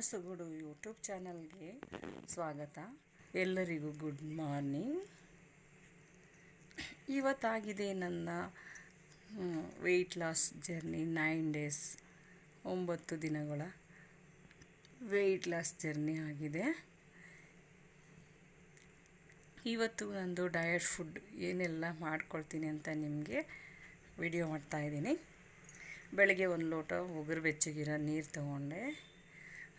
ಕನಸುಗುಡು YouTube ಚಾನಲ್ಗೆ ಸ್ವಾಗತ. ಎಲ್ಲರಿಗೂ ಗುಡ್ ಮಾರ್ನಿಂಗ್ ಇವತ್ತಾಗಿದೆ ನನ್ನ weight loss journey nine days ಒಂಬತ್ತು ದಿನಗಳ ವೆಯ್ಟ್ ಲಾಸ್ ಜರ್ನಿ ಆಗಿದೆ. ಇವತ್ತು ನಂದು ಡಯಟ್ ಫುಡ್ ಏನೆಲ್ಲ ಮಾಡ್ಕೊಳ್ತೀನಿ ಅಂತ ನಿಮಗೆ ವಿಡಿಯೋ ಮಾಡ್ತಾಯಿದ್ದೀನಿ ಬೆಳಗ್ಗೆ ಒಂದು ಲೋಟ ಉಗುರು ಬೆಚ್ಚಗಿರೋ ನೀರು ತೊಗೊಂಡೆ.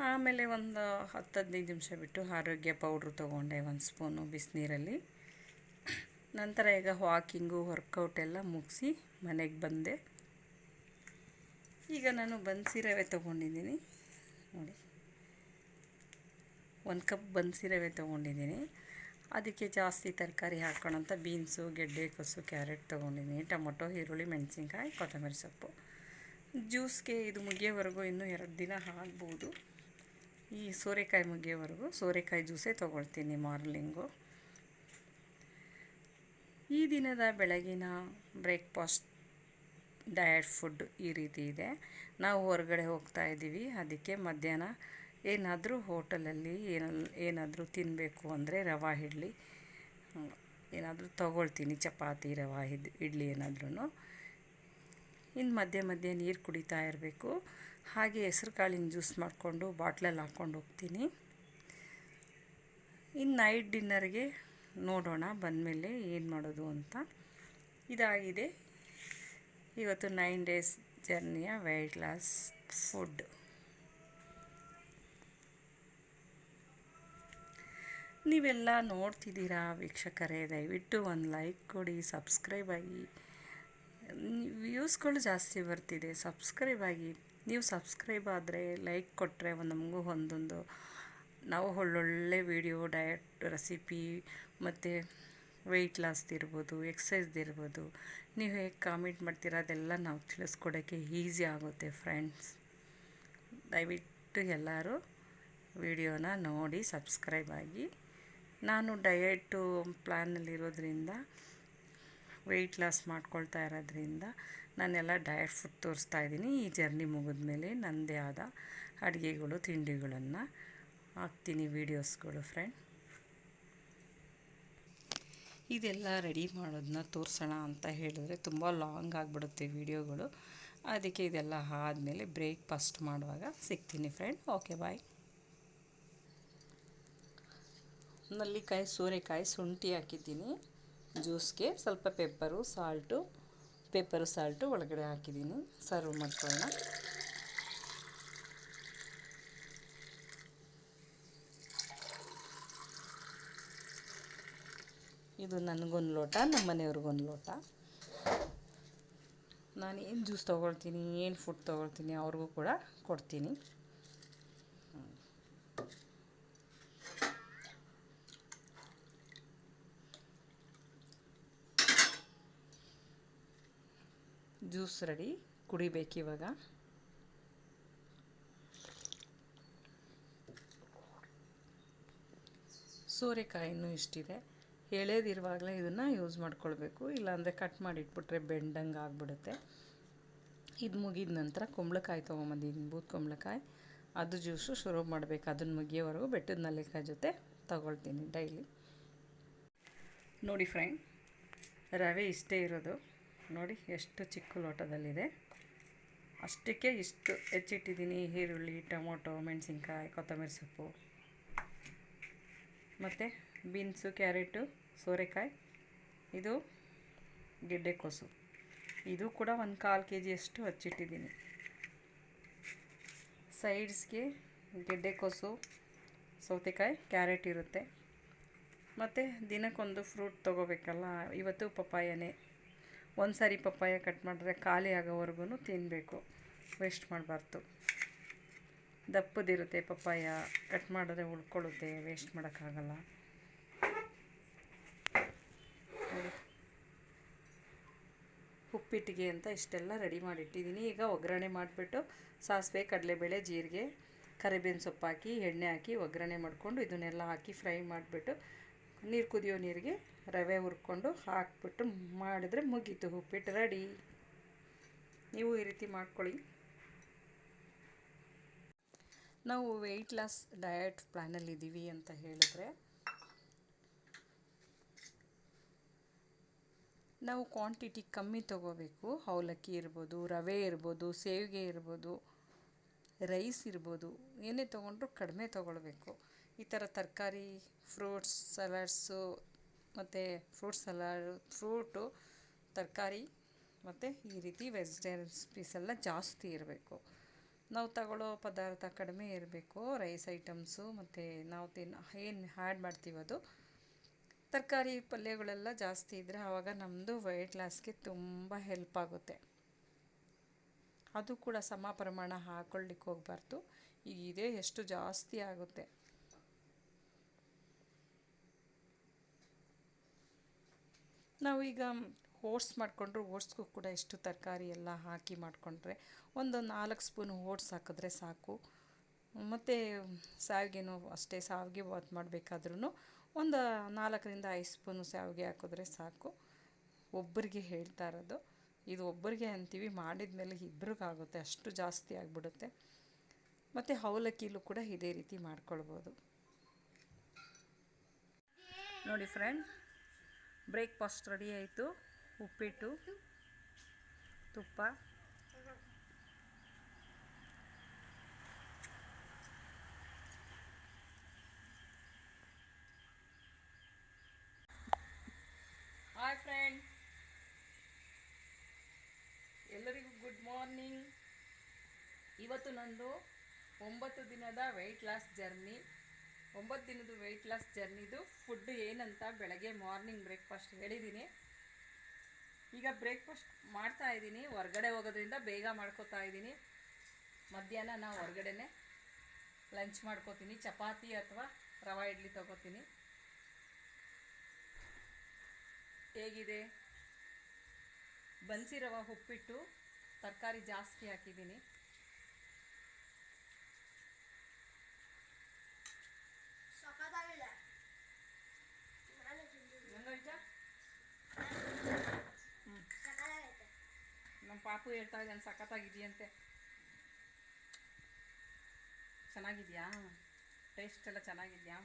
ಆಮೇಲೆ ಒಂದು ಹತ್ತು ಹದಿನೈದು ನಿಮಿಷ ಬಿಟ್ಟು ಆರೋಗ್ಯ ಪೌಡ್ರು ತೊಗೊಂಡೆ ಒಂದು ಸ್ಪೂನು ಬಿಸಿನೀರಲ್ಲಿ. ನಂತರ ಈಗ ವಾಕಿಂಗು, ವರ್ಕೌಟ್ ಎಲ್ಲ ಮುಗಿಸಿ ಮನೆಗೆ ಬಂದೆ. ಈಗ ನಾನು ಬನ್ಸಿ ರವೆ ತೊಗೊಂಡಿದ್ದೀನಿ. ನೋಡಿ. ಒಂದು ಕಪ್ ಬನ್ಸಿ ರವೆ ತೊಗೊಂಡಿದ್ದೀನಿ. ಅದಕ್ಕೆ ಜಾಸ್ತಿ ತರಕಾರಿ ಹಾಕೋಣಂತ ಬೀನ್ಸು, ಗೆಡ್ಡೆ, ಕೊಸು, ಕ್ಯಾರೆಟ್ ತೊಗೊಂಡಿದ್ದೀನಿ. ಟೊಮೊಟೊ, ಈರುಳ್ಳಿ, ಮೆಣಸಿನ್ಕಾಯಿ, ಕೊತ್ತಂಬರಿ ಸೊಪ್ಪು. ಜ್ಯೂಸ್ಗೆ ಇದು ಮುಗಿಯೋವರೆಗೂ ಇನ್ನೂ ಎರಡು ದಿನ ಆಗ್ಬೋದು. ಈ ಸೋರೆಕಾಯಿ ಮುಗಿಯೋವರೆಗೂ ಸೋರೆಕಾಯಿ ಜ್ಯೂಸೇ ತೊಗೊಳ್ತೀನಿ ಮಾರ್ನಿಂಗು. ಈ ದಿನದ ಬೆಳಗಿನ ಬ್ರೇಕ್ಫಾಸ್ಟ್ ಡಯಟ್ ಫುಡ್ ಈ ರೀತಿ ಇದೆ. ನಾವು ಹೊರಗಡೆ ಹೋಗ್ತಾ ಇದ್ದೀವಿ. ಅದಕ್ಕೆ ಮಧ್ಯಾಹ್ನ ಏನಾದರೂ ಹೋಟೆಲಲ್ಲಿ ಏನಲ್ಲಿ ಏನಾದರೂ ತಿನ್ನಬೇಕು ಅಂದರೆ ರವಾ ಇಡ್ಲಿ. ಏನಾದರೂ ತೊಗೊಳ್ತೀನಿ, ಚಪಾತಿ, ರವಾ ಇದ್, ಇಡ್ಲಿ ಏನಾದ್ರೂ ಇನ್ನು ಮಧ್ಯೆ ಮಧ್ಯೆ ನೀರು ಕುಡಿತಾ ಇರಬೇಕು. ಹಾಗೆ ಹೆಸ್ರು ಕಾಳಿನ ಜ್ಯೂಸ್ ಮಾಡಿಕೊಂಡು ಬಾಟ್ಲಲ್ಲಿ ಹಾಕ್ಕೊಂಡು ಹೋಗ್ತೀನಿ. ಇನ್ನು ನೈಟ್ ಡಿನ್ನರ್ಗೆ ನೋಡೋಣ, ಬಂದಮೇಲೆ ಏನು ಮಾಡೋದು ಅಂತ. ಇದಾಗಿದೆ. ಇವತ್ತು ನೈನ್ ಡೇಸ್ ಜರ್ನಿಯ ವೆಯ್ಟ್ ಲಾಸ್ ಫುಡ್ ನೀವೆಲ್ಲ ನೋಡ್ತಿದ್ದೀರಾ ವೀಕ್ಷಕರೇ, ದಯವಿಟ್ಟು ಒಂದು ಲೈಕ್ ಕೊಡಿ, ಸಬ್ಸ್ಕ್ರೈಬ್ ಆಗಿ. ವ್ಯೂಸ್ಗಳು ಜಾಸ್ತಿ ಬರ್ತಿದೆ, ಸಬ್ಸ್ಕ್ರೈಬ್ ಆಗಿ. ನೀವು ಸಬ್ಸ್ಕ್ರೈಬ್ ಆದರೆ ಲೈಕ್ ಕೊಟ್ಟರೆ ನಮಗೂ ಒಂದೊಂದು ನಾವು ಒಳ್ಳೊಳ್ಳೆ ವೀಡಿಯೋ ಡಯಟ್ ರೆಸಿಪಿ ಮತ್ತು ವೆಯ್ಟ್ ಲಾಸ್ದಿರ್ಬೋದು ಎಕ್ಸಸೈಸ್ದಿರ್ಬೋದು ನೀವು ಹೇಗೆ ಕಾಮೆಂಟ್ ಮಾಡ್ತೀರಾ ಅದೆಲ್ಲ ನಾವು ತಿಳಿಸ್ಕೊಡೋಕ್ಕೆ ಈಸಿ ಆಗುತ್ತೆ ಫ್ರೆಂಡ್ಸ್ ದಯವಿಟ್ಟು ಎಲ್ಲರೂ ವಿಡಿಯೋನ ನೋಡಿ, ಸಬ್ಸ್ಕ್ರೈಬ್ ಆಗಿ. ನಾನು ಡಯಟು ಪ್ಲ್ಯಾನಲ್ಲಿರೋದ್ರಿಂದ ವೆಯ್ಟ್ ಲಾಸ್ ಮಾಡ್ಕೊಳ್ತಾ ಇರೋದ್ರಿಂದ ನಾನೆಲ್ಲ ಡಯಟ್ ಫುಡ್ ತೋರಿಸ್ತಾ ಇದ್ದೀನಿ. ಈ ಜರ್ನಿ ಮುಗಿದ್ಮೇಲೆ ನನ್ನದೇ ಆದ ಅಡುಗೆಗಳು, ತಿಂಡಿಗಳನ್ನು ಹಾಕ್ತೀನಿ ವೀಡಿಯೋಸ್ಗಳು ಫ್ರೆಂಡ್ ಇದೆಲ್ಲ ರೆಡಿ ಮಾಡೋದನ್ನ ತೋರಿಸೋಣ ಅಂತ ಹೇಳಿದ್ರೆ ತುಂಬ ಲಾಂಗ್ ಆಗಿಬಿಡುತ್ತೆ ವೀಡಿಯೋಗಳು ಅದಕ್ಕೆ ಇದೆಲ್ಲ ಆದಮೇಲೆ ಬ್ರೇಕ್ಫಾಸ್ಟ್ ಮಾಡುವಾಗ ಸಿಗ್ತೀನಿ ಫ್ರೆಂಡ್ ಓಕೆ ಬಾಯ್ ನಲ್ಲಿಕಾಯಿ, ಸೋರೆಕಾಯಿ, ಶುಂಠಿ ಹಾಕಿದ್ದೀನಿ. ಜ್ಯೂಸ್ಗೆ ಸ್ವಲ್ಪ ಪೆಪ್ಪರು, ಸಾಲ್ಟು ಪೆಪ್ಪರು, ಸಾಲ್ಟು ಒಳಗಡೆ ಹಾಕಿದ್ದೀನಿ. ಸರ್ವ್ ಮಾಡ್ಕೊಳ್ಳೋಣ. ಇದು ನನಗೊಂದು ಲೋಟ ನಮ್ಮ ಮನೆಯವ್ರಿಗೊಂದು ಲೋಟ ನಾನು ಏನು ಜ್ಯೂಸ್ ತೊಗೊಳ್ತೀನಿ, ಏನು ಫುಡ್ ತೊಗೊಳ್ತೀನಿ ಅವ್ರಿಗೂ ಕೂಡ ಕೊಡ್ತೀನಿ. Juice ready ಕುಡಿಬೇಕಿವಾಗ ಸೋರೆಕಾಯಿನೂ ಇಷ್ಟಿದೆ. ಎಳೆದಿರುವಾಗಲೇ ಇದನ್ನು ಯೂಸ್ ಮಾಡ್ಕೊಳ್ಬೇಕು. ಇಲ್ಲಾಂದರೆ ಕಟ್ ಮಾಡಿಟ್ಬಿಟ್ರೆ ಬೆಂಡಂಗೆ ಆಗಿಬಿಡುತ್ತೆ. ಇದು ಮುಗಿದ ನಂತರ ಕುಂಬಳಕಾಯಿ ತೊಗೊಂಬಂದಿದ್ದೀನಿ ಬೂತ್ ಕುಂಬಳಕಾಯಿ. ಅದು ಜ್ಯೂಸು ಶುರು ಮಾಡಬೇಕು. ಅದನ್ನು ಮುಗಿಯೋವರೆಗೂ ಬೆಟ್ಟದ ನಲ್ಲಿಕಾಯಿ ಜೊತೆ ತಗೊಳ್ತೀನಿ ಡೈಲಿ. ನೋಡಿ ಫ್ರೆಂಡ್, ರವೆ ಇಷ್ಟೇ ಇರೋದು. ನೋಡಿ ಎಷ್ಟು ಚಿಕ್ಕ ಲೋಟದಲ್ಲಿದೆ. ಅಷ್ಟಕ್ಕೆ ಇಷ್ಟು ಹೆಚ್ಚಿಟ್ಟಿದ್ದೀನಿ, ಈರುಳ್ಳಿ, ಟೊಮೊಟೊ, ಮೆಣಸಿನ್ಕಾಯಿ, ಕೊತ್ತಂಬರಿ ಸೊಪ್ಪು. ಮತ್ತು ಬೀನ್ಸು, ಕ್ಯಾರೆಟು, ಸೋರೆಕಾಯಿ. ಇದು ಗೆಡ್ಡೆಕೋಸು ಇದು ಕೂಡ ಒಂದು ಕಾಲು ಕೆ ಜಿಯಷ್ಟು ಹಚ್ಚಿಟ್ಟಿದ್ದೀನಿ. ಸೈಡ್ಸ್ಗೆ ಗೆಡ್ಡೆಕೋಸು ಸೌತೆಕಾಯಿ, ಕ್ಯಾರೆಟ್ ಇರುತ್ತೆ. ಮತ್ತು ದಿನಕ್ಕೊಂದು ಫ್ರೂಟ್ ತೊಗೋಬೇಕಲ್ಲ, ಇವತ್ತು ಪಪ್ಪಾಯನೇ. ಒಂದು ಸಾರಿ ಪಪ್ಪಾಯ ಕಟ್ ಮಾಡಿದ್ರೆ ಖಾಲಿ ಆಗೋವರೆಗೂ ತಿನ್ನಬೇಕು ವೇಸ್ಟ್ ಮಾಡಬಾರ್ದು. ದಪ್ಪದಿರುತ್ತೆ ಪಪ್ಪಾಯ. ಕಟ್ ಮಾಡಿದ್ರೆ ಉಳ್ಕೊಳ್ಳುತ್ತೆ. ವೇಸ್ಟ್ ಮಾಡೋಕ್ಕಾಗಲ್ಲ. ಉಪ್ಪಿಟ್ಟಿಗೆ ಅಂತ ಇಷ್ಟೆಲ್ಲ ರೆಡಿ ಮಾಡಿಟ್ಟಿದ್ದೀನಿ. ಈಗ ಒಗ್ಗರಣೆ ಮಾಡಿಬಿಟ್ಟು ಸಾಸಿವೆ, ಕಡಲೆಬೇಳೆ, ಜೀರಿಗೆ, ಕರಿಬೇವಿನ ಸೊಪ್ಪು ಹಾಕಿ ಎಣ್ಣೆ ಹಾಕಿ ಒಗ್ಗರಣೆ ಮಾಡಿಕೊಂಡು ಇದನ್ನೆಲ್ಲ ಹಾಕಿ ಫ್ರೈ ಮಾಡಿಬಿಟ್ಟು ನೀರು ಕುದಿಯೋ ನೀರಿಗೆ ರವೆ ಹುರ್ಕೊಂಡು ಹಾಕ್ಬಿಟ್ಟು ಮಾಡಿದ್ರೆ ಮುಗೀತು. ಉಪ್ಪಿಟ್ಟು ರೆಡಿ. ನೀವು ಈ ರೀತಿ ಮಾಡ್ಕೊಳ್ಳಿ. ನಾವು ವೆಯ್ಟ್ ಲಾಸ್ ಡಯಟ್ ಪ್ಲ್ಯಾನಲ್ಲಿ ಇದ್ದೀವಿ ಅಂತ ಹೇಳಿದ್ರೆ, ನಾವು ಕ್ವಾಂಟಿಟಿ ಕಮ್ಮಿ ತಗೋಬೇಕು. ಅವಲಕ್ಕಿ ಇರ್ಬೋದು, ರವೆ ಇರ್ಬೋದು, ಸೇವಿಗೆ ಇರ್ಬೋದು ರೈಸ್ ಇರ್ಬೋದು, ಏನೇ ತೊಗೊಂಡ್ರೂ ಕಡಿಮೆ ತೊಗೊಳ್ಬೇಕು. ಈ ಥರ ತರಕಾರಿ ಫ್ರೂಟ್ಸ್ ಸಲಾಡ್ಸು ಮತ್ತು ಫ್ರೂಟ್ ಸಲಾಡ್ ಫ್ರೂಟು ತರಕಾರಿ, ಮತ್ತು ಈ ರೀತಿ ವೆಜಿಟೇಬಲ್ಸ್ ಪೀಸೆಲ್ಲ ಜಾಸ್ತಿ ಇರಬೇಕು. ನಾವು ತಗೊಳ್ಳೋ ಪದಾರ್ಥ ಕಡಿಮೆ ಇರಬೇಕು ರೈಸ್ ಐಟಮ್ಸು ಮತ್ತು ನಾವು ತಿನ್ನ ಏನು ಆ್ಯಡ್ ಮಾಡ್ತೀವಿ ತರಕಾರಿ ಪಲ್ಯಗಳೆಲ್ಲ ಜಾಸ್ತಿ ಇದ್ದರೆ ಆವಾಗ ನಮ್ಮದು ವೈಟ್ ಲಾಸ್ಗೆ ತುಂಬ ಹೆಲ್ಪ್ ಆಗುತ್ತೆ. ಅದು ಕೂಡ ಸಮ ಪ್ರಮಾಣ ಹಾಕ್ಕೊಳ್ಳಿಕ್ಕೆ ಹೋಗ್ಬಾರ್ದು. ಈಗ ಇದೇ ಎಷ್ಟು ಜಾಸ್ತಿ ಆಗುತ್ತೆ. ನಾವು ಈಗ ಓಟ್ಸ್ ಮಾಡಿಕೊಂಡ್ರು, ಓಟ್ಸ್ಗೂ ಕೂಡ ಎಷ್ಟು ತರಕಾರಿ ಎಲ್ಲ ಹಾಕಿ ಮಾಡಿಕೊಂಡ್ರೆ ಒಂದು ನಾಲ್ಕು ಸ್ಪೂನ್ ಓಟ್ಸ್ ಹಾಕಿದ್ರೆ ಸಾಕು. ಮತ್ತು ಸಾವಿಗೆನೂ ಅಷ್ಟೇ, ಸಾವಿಗೆ ಬಾತ್ ಮಾಡಬೇಕಾದ್ರೂ ಒಂದು ನಾಲ್ಕರಿಂದ ಐದು ಸ್ಪೂನು ಸಾವಿಗೆ ಹಾಕಿದ್ರೆ ಸಾಕು. ಒಬ್ಬರಿಗೆ ಹೇಳ್ತಾ ಇರೋದು, ಇದು ಒಬ್ಬರಿಗೆ ಅಂತೀವಿ, ಮಾಡಿದ ಮೇಲೆ ಇಬ್ರಿಗಾಗುತ್ತೆ, ಅಷ್ಟು ಜಾಸ್ತಿ ಆಗಿಬಿಡುತ್ತೆ. ಮತ್ತು ಅವಲಕ್ಕಿಲೂ ಕೂಡ ಇದೇ ರೀತಿ ಮಾಡ್ಕೊಳ್ಬೋದು. ನೋಡಿ ಫ್ರೆಂಡ್ ಬ್ರೇಕ್ಫಾಸ್ಟ್ ರೆಡಿ ಆಯಿತು. ಉಪ್ಪಿಟ್ಟು, ತುಪ್ಪ. ಹಾಯ್ ಫ್ರೆಂಡ್ ಎಲ್ಲರಿಗೂ ಗುಡ್ ಮಾರ್ನಿಂಗ್ ಇವತ್ತು ನಂದು ಒಂಬತ್ತು ದಿನದ ವೆಯ್ಟ್ ಲಾಸ್ ಜರ್ನಿ ಒಂಬತ್ತು ದಿನದ ವೆಯ್ಟ್ ಲಾಸ್ ಜರ್ನಿದು ಫುಡ್ ಏನಂತ ಬೆಳಗ್ಗೆ ಮಾರ್ನಿಂಗ್ ಬ್ರೇಕ್ಫಾಸ್ಟ್ ಹೇಳಿದ್ದೀನಿ ಈಗ ಬ್ರೇಕ್ಫಾಸ್ಟ್ ಮಾಡ್ತಾ ಇದ್ದೀನಿ ಹೊರ್ಗಡೆ ಹೋಗೋದ್ರಿಂದ ಬೇಗ ಮಾಡ್ಕೋತಾ ಇದ್ದೀನಿ ಮಧ್ಯಾಹ್ನ ನಾವು ಹೊರಗಡೆನೆ ಲಂಚ್ ಮಾಡ್ಕೋತೀನಿ, ಚಪಾತಿ ಅಥವಾ ರವಾ ಇಡ್ಲಿ ತಗೋತೀನಿ. ಹೇಗಿದೆ? ಬನ್ಸಿ ರವ ಉಪ್ಪಿಟ್ಟು, ತರಕಾರಿ ಜಾಸ್ತಿ ಹಾಕಿದ್ದೀನಿ ಪಾಪು ಹೇಳ್ತಾ ಇದ್ದಾನೆ ಸಖತ್ತಾಗಿದೆಯಂತೆ ಚೆನ್ನಾಗಿದೆಯಾ ಟೇಸ್ಟ್ ಎಲ್ಲ ಚೆನ್ನಾಗಿದೆಯಾ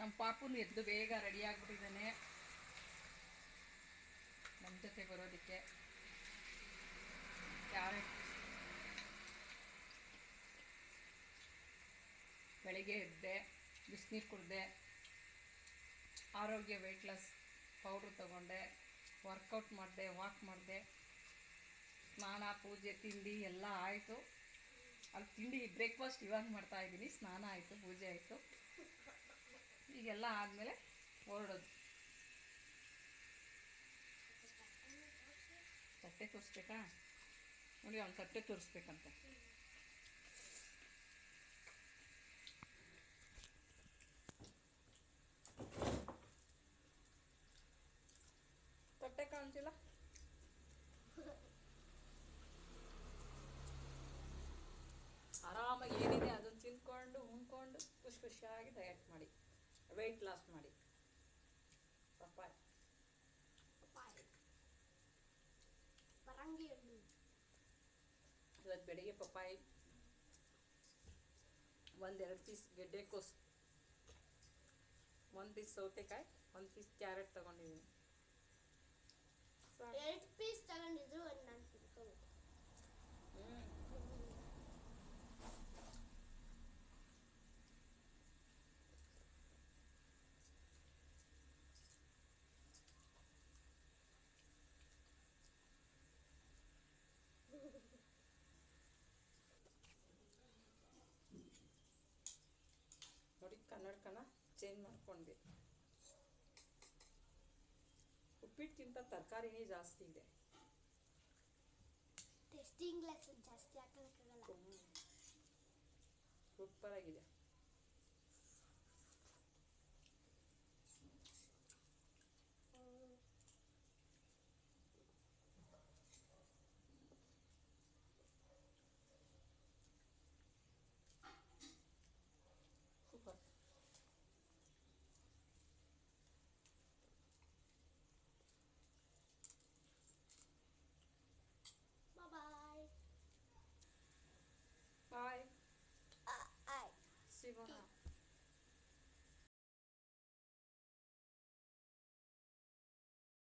ನಮ್ಮ ಪಾಪುನು ಎದ್ದು ಬೇಗ ರೆಡಿ ಆಗಿಬಿಟ್ಟಿದ್ದಾನೆ. ನಮ್ಮ ಜೊತೆ ಬರೋದಕ್ಕೆ. ಕ್ಯಾರೆಟ್ ಬೆಳಿಗ್ಗೆ ಎದ್ದೆ, ಬಿಸಿನೀರು ಕುಡಿದೆ. ಆರೋಗ್ಯ ವೆಯ್ಟ್ ಲಾಸ್ ಪೌಡ್ರ್ ತೊಗೊಂಡೆ ವರ್ಕೌಟ್ ಮಾಡಿದೆ ವಾಕ್ ಮಾಡಿದೆ. ಸ್ನಾನ, ಪೂಜೆ, ತಿಂಡಿ ಎಲ್ಲ ಆಯಿತು. ಅಲ್ಲಿ ತಿಂಡಿ ಬ್ರೇಕ್ಫಾಸ್ಟ್ ಇವಾಗ ಮಾಡ್ತಾ ಇದ್ದೀನಿ. ಸ್ನಾನ ಆಯಿತು, ಪೂಜೆ ಆಯಿತು. ಈಗೆಲ್ಲ ಆದಮೇಲೆ ಹೊರಡೋದು. ತಟ್ಟೆ ತೋರಿಸ್ಬೇಕಾ? ನೋಡಿ, ಅವ್ನು ತಟ್ಟೆ ತೋರಿಸ್ಬೇಕಂತೆ. ಕಾಣ್ತಿಲ್ಲ ಆರಾಮಾಗಿ ಏನಿದೆ ಅದನ್ನು ತಿನ್ಕೊಂಡು ಉಣ್ಕೊಂಡು ಖುಷಿ ಖುಷಿಯಾಗಿ ಡಯಟ್ ಮಾಡಿ. ವೆಯ್ಟ್ ಲಾಸ್ ಮಾಡಿ. ಪಪ್ಪಾಯ. ಇವತ್ತು ಬೆಳಿಗ್ಗೆ ಪಪ್ಪಾಯಿ. ಒಂದೆರಡು ಪೀಸ್ ಗೆಡ್ಡೆಕೋಸು ಒಂದು ಪೀಸ್ ಸೌತೆಕಾಯಿ ಒಂದು ಪೀಸ್ ಎರಡು ಪೀಸ್ ತಗೊಂಡಿದ್ರು ಒಂದು ನಾನು ತಿನ್ಕೋಬೇಕು ನೋಡಿ ಕನ್ನಡಕನ ಚೇಂಜ್ ಮಾಡ್ಕೊಂಡ್ವಿ ಉಪ್ಪಿಟ್ಟಿಗಿಂತ ತರಕಾರಿನೇ ಜಾಸ್ತಿ ಇದೆ. ಟೆಸ್ಟಿಂಗ್ ಜಾಸ್ತಿ ಸೂಪರ್ ಸೂಪರಾಗಿದೆ.